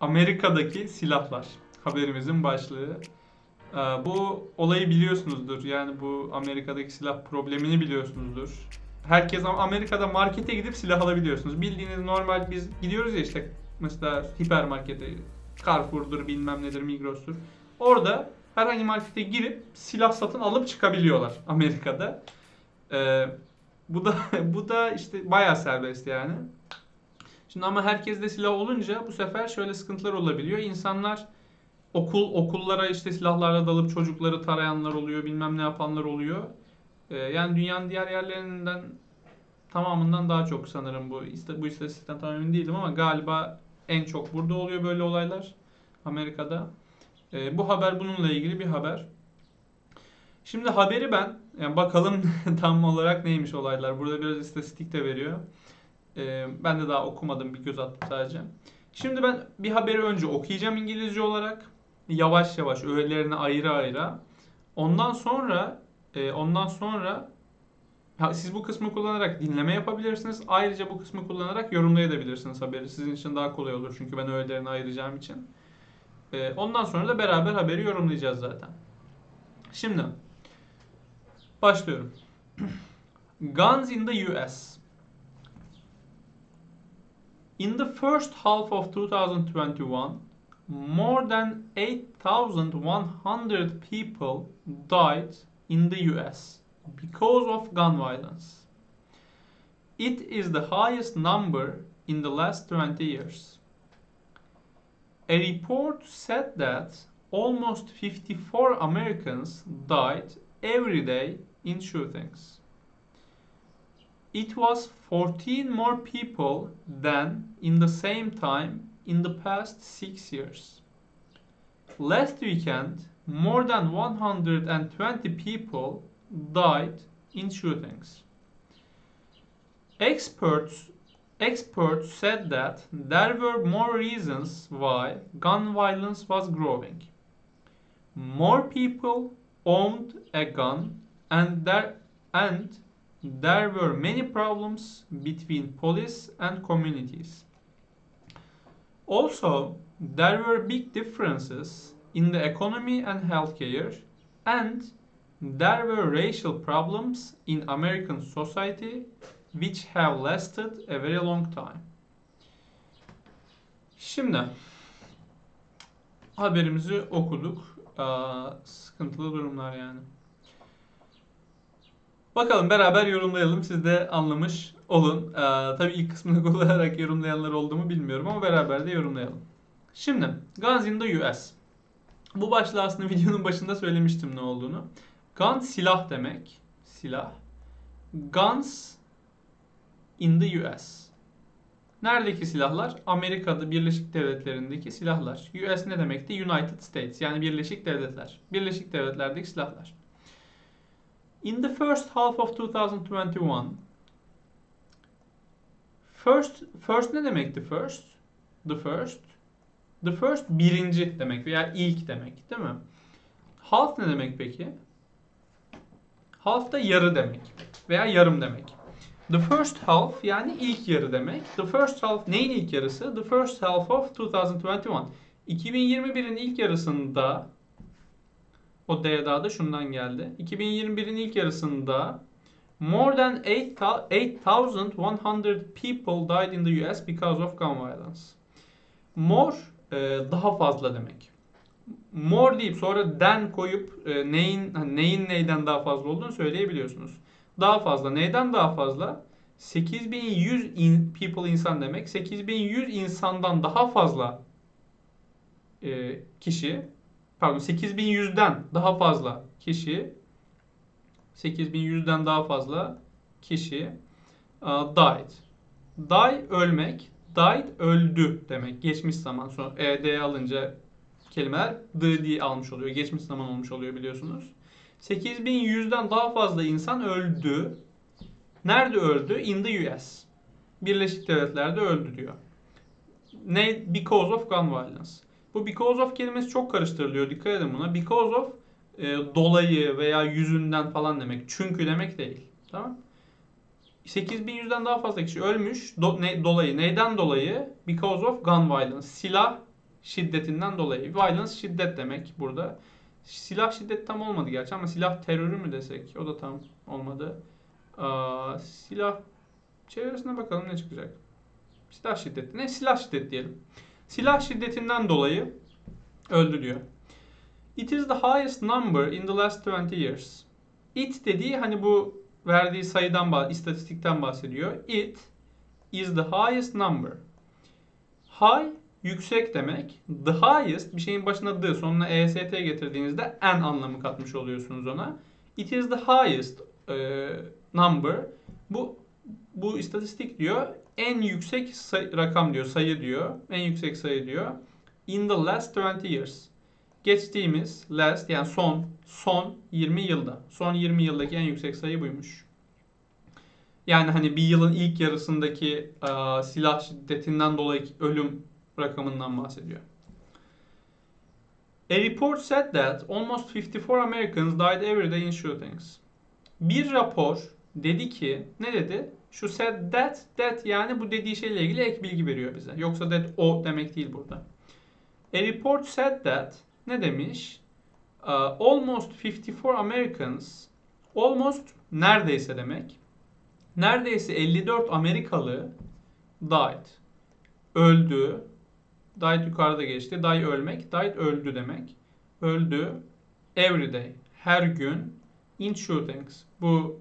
Amerika'daki silahlar. Haberimizin başlığı. Ee, Bu olayı biliyorsunuzdur. Yani bu Amerika'daki silah problemini biliyorsunuzdur. Herkes Amerika'da markete gidip silah alabiliyorsunuz. Bildiğiniz normal biz gidiyoruz ya işte mesela hipermarkete, Carrefour'dur bilmem nedir, Migros'tur. Orada herhangi markete girip silah satın alıp çıkabiliyorlar Amerika'da. Ee, bu da bu da işte bayağı serbest yani. Şimdi ama herkeste silah olunca bu sefer şöyle sıkıntılar olabiliyor. İnsanlar okul okullara işte silahlarla dalıp çocukları tarayanlar oluyor, bilmem ne yapanlar oluyor. Ee, yani dünyanın diğer yerlerinden tamamından daha çok sanırım bu bu istatistikten tam emin değilim ama galiba en çok burada oluyor böyle olaylar Amerika'da. Ee, bu haber bununla ilgili bir haber. Şimdi haberi ben yani bakalım tam olarak neymiş olaylar. Burada biraz istatistik de veriyor. Ee, ben de daha okumadım bir göz attım sadece. Şimdi ben bir haberi önce okuyacağım İngilizce olarak. Yavaş yavaş öğelerine ayıra ayıra. Ondan sonra e, ondan sonra siz bu kısmı kullanarak dinleme yapabilirsiniz. Ayrıca bu kısmı kullanarak yorumlayabilirsiniz haberi. Sizin için daha kolay olur çünkü ben öğelerini ayıracağım için. E, ondan sonra da beraber haberi yorumlayacağız zaten. Şimdi başlıyorum. Guns in the US. In the first half of 2021, more than 8,100 people died in the US because of gun violence. It is the highest number in the last 20 years. A report said that almost 54 Americans died every day in shootings. It was 14 more people than in the same time in the past six years. Last weekend, more than 120 people died in shootings. Experts experts said that there were more reasons why gun violence was growing. More people owned a gun and there and there were many problems between police and communities. Also, there were big differences in the economy and healthcare, and there were racial problems in American society which have lasted a very long time. Şimdi haberimizi okuduk. Aa, sıkıntılı durumlar yani. Bakalım beraber yorumlayalım. Siz de anlamış olun. Ee, tabii ilk kısmını kullanarak yorumlayanlar oldu bilmiyorum ama beraber de yorumlayalım. Şimdi Guns in the US. Bu başlığı aslında videonun başında söylemiştim ne olduğunu. Gun silah demek. Silah. Guns in the US. Neredeki silahlar? Amerika'da Birleşik Devletleri'ndeki silahlar. US ne demekti? United States yani Birleşik Devletler. Birleşik Devletler'deki silahlar. In the first half of 2021 First first ne demekti first? The first. The first birinci demek veya ilk demek, değil mi? Half ne demek peki? Half da yarı demek veya yarım demek. The first half yani ilk yarı demek. The first half neyin ilk yarısı? The first half of 2021. 2021'in ilk yarısında o D daha da şundan geldi. 2021'in ilk yarısında more than 8,100 people died in the US because of gun violence. More e, daha fazla demek. More deyip sonra den koyup e, neyin neyin neyden daha fazla olduğunu söyleyebiliyorsunuz. Daha fazla. Neyden daha fazla? 8100 in, people insan demek. 8100 insandan daha fazla e, kişi pardon 8100'den daha fazla kişi 8100'den daha fazla kişi uh, died. Die ölmek, died öldü demek. Geçmiş zaman sonra ed alınca kelimeler d diye almış oluyor. Geçmiş zaman olmuş oluyor biliyorsunuz. 8100'den daha fazla insan öldü. Nerede öldü? In the US. Birleşik Devletler'de öldü diyor. Ne? Because of gun violence. Bu because of kelimesi çok karıştırılıyor. Dikkat edin buna. Because of e, dolayı veya yüzünden falan demek. Çünkü demek değil. Tamam? 8100'den daha fazla kişi ölmüş. Do, ne, dolayı. Neyden dolayı? Because of gun violence. Silah şiddetinden dolayı. Violence şiddet demek burada. Silah şiddet tam olmadı gerçi ama silah terörü mü desek o da tam olmadı. Aa, silah çevresine bakalım ne çıkacak. Silah şiddeti. Ne? Silah şiddet diyelim. Silah şiddetinden dolayı öldü diyor. It is the highest number in the last 20 years. It dediği hani bu verdiği sayıdan, istatistikten bahsediyor. It is the highest number. High yüksek demek. The highest bir şeyin başına the sonuna est getirdiğinizde en anlamı katmış oluyorsunuz ona. It is the highest e, number. Bu bu istatistik diyor en yüksek say- rakam diyor, sayı diyor. En yüksek sayı diyor. In the last 20 years. Geçtiğimiz last yani son son 20 yılda. Son 20 yıldaki en yüksek sayı buymuş. Yani hani bir yılın ilk yarısındaki e, silah şiddetinden dolayı ölüm rakamından bahsediyor. A report said that almost 54 Americans died every day in shootings. Bir rapor dedi ki ne dedi? Şu said that that yani bu dediği şeyle ilgili ek bilgi veriyor bize. Yoksa that o demek değil burada. A report said that ne demiş? Uh, almost 54 Americans almost neredeyse demek. Neredeyse 54 Amerikalı died. Öldü. Died yukarıda geçti. Die ölmek. Died öldü demek. Öldü. Every day. Her gün. In shootings. Bu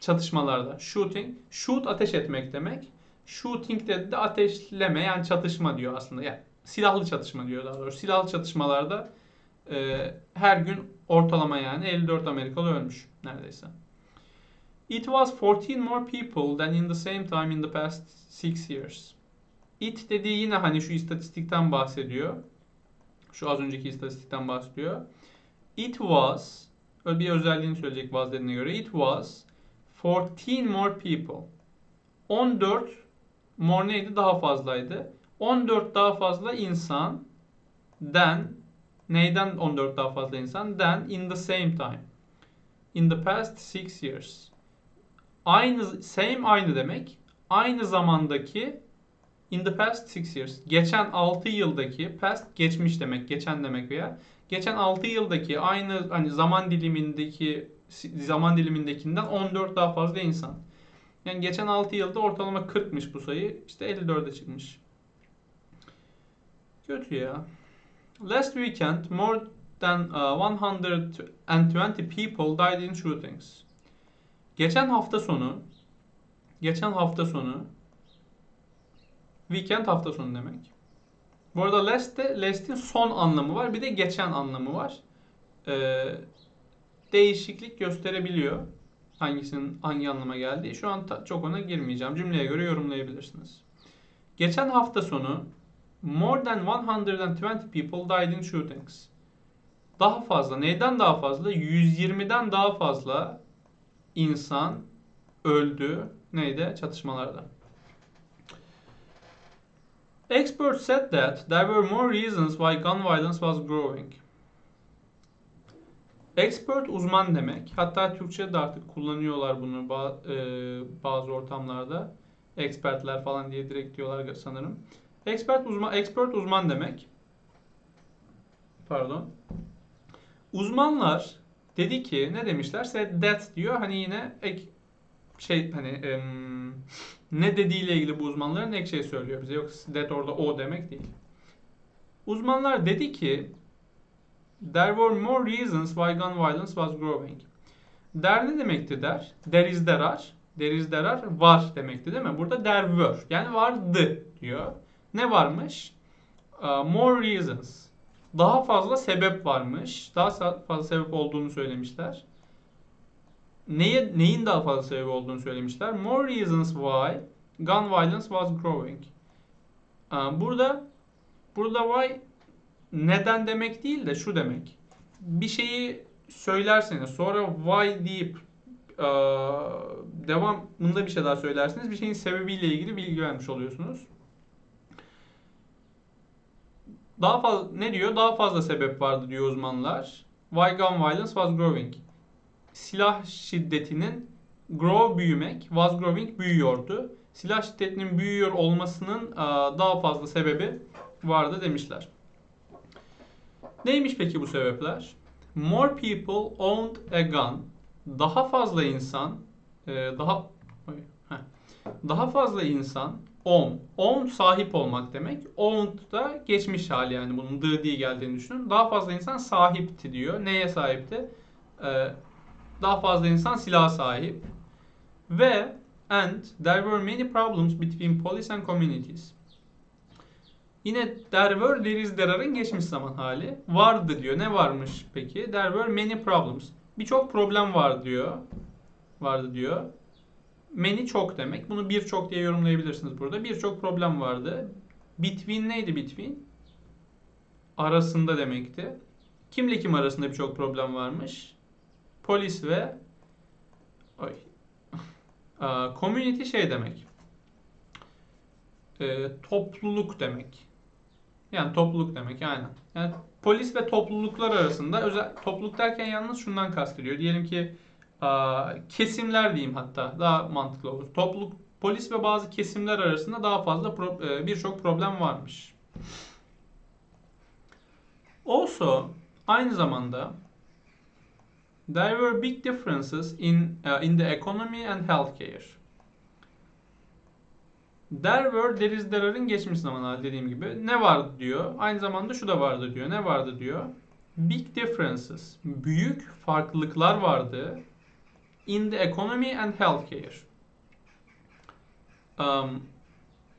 çatışmalarda. Shooting. Shoot ateş etmek demek. Shooting de, de ateşleme yani çatışma diyor aslında. Yani silahlı çatışma diyor daha doğrusu. Silahlı çatışmalarda e, her gün ortalama yani 54 Amerikalı ölmüş neredeyse. It was 14 more people than in the same time in the past 6 years. It dediği yine hani şu istatistikten bahsediyor. Şu az önceki istatistikten bahsediyor. It was bir özelliğini söyleyecek dediğine göre. It was 14 more people. 14 more neydi? Daha fazlaydı. 14 daha fazla insan than neyden 14 daha fazla insan? Than in the same time. In the past 6 years. Aynı same aynı demek. Aynı zamandaki in the past 6 years. Geçen 6 yıldaki past geçmiş demek, geçen demek veya geçen 6 yıldaki aynı hani zaman dilimindeki zaman dilimindekinden 14 daha fazla insan. Yani geçen 6 yılda ortalama 40'mış bu sayı. İşte 54'e çıkmış. Kötü ya. Last weekend more than uh, 120 people died in shootings. Geçen hafta sonu geçen hafta sonu weekend hafta sonu demek. Bu arada last'te last'in son anlamı var. Bir de geçen anlamı var. Ee, değişiklik gösterebiliyor. Hangisinin hangi anlama geldiği. Şu an çok ona girmeyeceğim. Cümleye göre yorumlayabilirsiniz. Geçen hafta sonu more than 120 people died in shootings. Daha fazla. Neyden daha fazla? 120'den daha fazla insan öldü. Neydi? Çatışmalarda. Experts said that there were more reasons why gun violence was growing. Expert uzman demek. Hatta Türkçe'de artık kullanıyorlar bunu e, bazı ortamlarda. Expertler falan diye direkt diyorlar sanırım. Expert uzman expert uzman demek. Pardon. Uzmanlar dedi ki ne demişler? Said that diyor. Hani yine şey hani em, ne dediğiyle ilgili bu uzmanların ek şey söylüyor bize. Yoksa that orada o demek değil. Uzmanlar dedi ki There were more reasons why gun violence was growing. Der ne demekti der? There is there are. There is there are var demekti değil mi? Burada there were. Yani vardı diyor. Ne varmış? Uh, more reasons. Daha fazla sebep varmış. Daha fazla sebep olduğunu söylemişler. Neye, neyin daha fazla sebep olduğunu söylemişler. More reasons why gun violence was growing. Uh, burada burada why neden demek değil de şu demek. Bir şeyi söylerseniz sonra why deyip e, devamında bir şey daha söylerseniz bir şeyin sebebiyle ilgili bilgi vermiş oluyorsunuz. Daha fazla ne diyor? Daha fazla sebep vardı diyor uzmanlar. Why gun violence was growing. Silah şiddetinin grow büyümek, was growing büyüyordu. Silah şiddetinin büyüyor olmasının e, daha fazla sebebi vardı demişler. Neymiş peki bu sebepler? More people owned a gun. Daha fazla insan e, daha daha fazla insan own. Own sahip olmak demek. Owned da geçmiş hali yani bunun the diye geldiğini düşünün. Daha fazla insan sahipti diyor. Neye sahipti? Daha fazla insan silah sahip. Ve and there were many problems between police and communities. Yine there were, there is, there are'ın geçmiş zaman hali. Vardı diyor. Ne varmış peki? There were many problems. Birçok problem var diyor. Vardı diyor. Many çok demek. Bunu birçok diye yorumlayabilirsiniz burada. Birçok problem vardı. Between neydi between? Arasında demekti. Kimle kim arasında birçok problem varmış? Polis ve. Aa, community şey demek. Ee, topluluk demek. Yani topluluk demek aynen. Yani polis ve topluluklar arasında özel topluluk derken yalnız şundan kastediyor. Diyelim ki aa, kesimler diyeyim hatta daha mantıklı olur. Topluluk polis ve bazı kesimler arasında daha fazla pro- e, birçok problem varmış. Also aynı zamanda there were big differences in uh, in the economy and healthcare. There were, there is, there'ın geçmiş zaman hali dediğim gibi. Ne vardı diyor. Aynı zamanda şu da vardı diyor. Ne vardı diyor. Big differences. Büyük farklılıklar vardı. In the economy and healthcare. Um,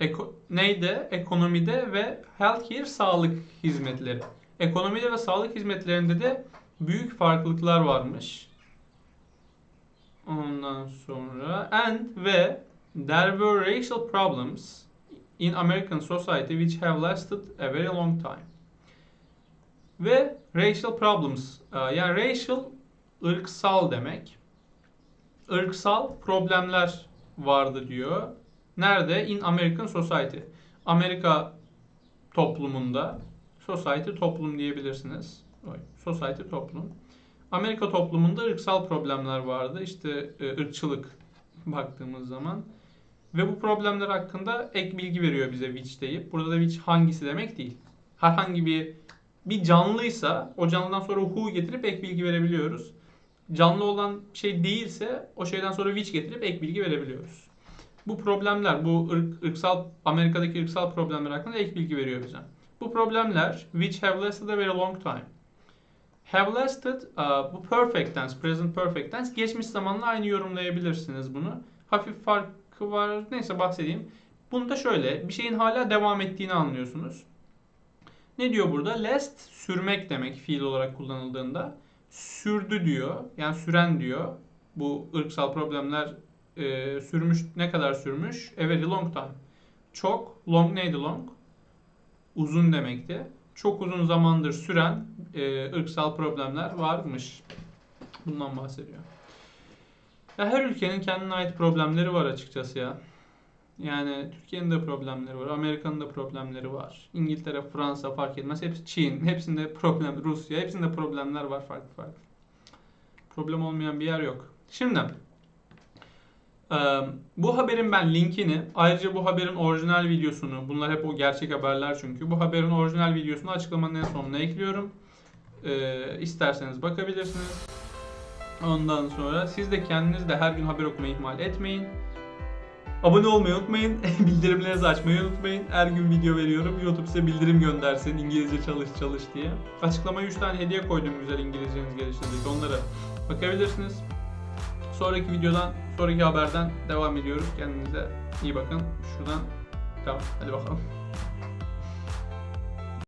eko, neydi? Ekonomide ve healthcare sağlık hizmetleri. Ekonomide ve sağlık hizmetlerinde de büyük farklılıklar varmış. Ondan sonra and ve there were racial problems in American society which have lasted a very long time. Ve racial problems e, yani racial ırksal demek. Irksal problemler vardı diyor. Nerede? In American society. Amerika toplumunda society toplum diyebilirsiniz. Society toplum. Amerika toplumunda ırksal problemler vardı. İşte e, ırkçılık baktığımız zaman. Ve bu problemler hakkında ek bilgi veriyor bize which deyip. Burada da which hangisi demek değil. Herhangi bir bir canlıysa o canlıdan sonra who getirip ek bilgi verebiliyoruz. Canlı olan şey değilse o şeyden sonra which getirip ek bilgi verebiliyoruz. Bu problemler, bu ırk, ırksal Amerika'daki ırksal problemler hakkında ek bilgi veriyor bize. Bu problemler which have lasted a very long time. Have lasted uh, bu perfect tense, present perfect tense. Geçmiş zamanla aynı yorumlayabilirsiniz bunu. Hafif farkı var. Neyse bahsedeyim. Bunu da şöyle. Bir şeyin hala devam ettiğini anlıyorsunuz. Ne diyor burada? Last sürmek demek fiil olarak kullanıldığında. Sürdü diyor. Yani süren diyor. Bu ırksal problemler e, sürmüş. Ne kadar sürmüş? A very long time. Çok. Long neydi long? Uzun demekti. Çok uzun zamandır süren e, ırksal problemler varmış. Bundan bahsediyor. Ya her ülkenin kendine ait problemleri var açıkçası ya. Yani Türkiye'nin de problemleri var, Amerika'nın da problemleri var. İngiltere, Fransa fark etmez. Hepsi Çin, hepsinde problem, Rusya, hepsinde problemler var farklı farklı. Problem olmayan bir yer yok. Şimdi bu haberin ben linkini, ayrıca bu haberin orijinal videosunu, bunlar hep o gerçek haberler çünkü. Bu haberin orijinal videosunu açıklamanın en sonuna ekliyorum. E, isterseniz bakabilirsiniz. Ondan sonra siz de kendiniz de her gün haber okumayı ihmal etmeyin. Abone olmayı unutmayın. Bildirimlerinizi açmayı unutmayın. Her gün video veriyorum. YouTube size bildirim göndersin. İngilizce çalış çalış diye. Açıklamaya 3 tane hediye koydum güzel İngilizcenizi geliştirecek. Onlara bakabilirsiniz. Sonraki videodan, sonraki haberden devam ediyoruz. Kendinize iyi bakın. Şuradan devam. Hadi bakalım.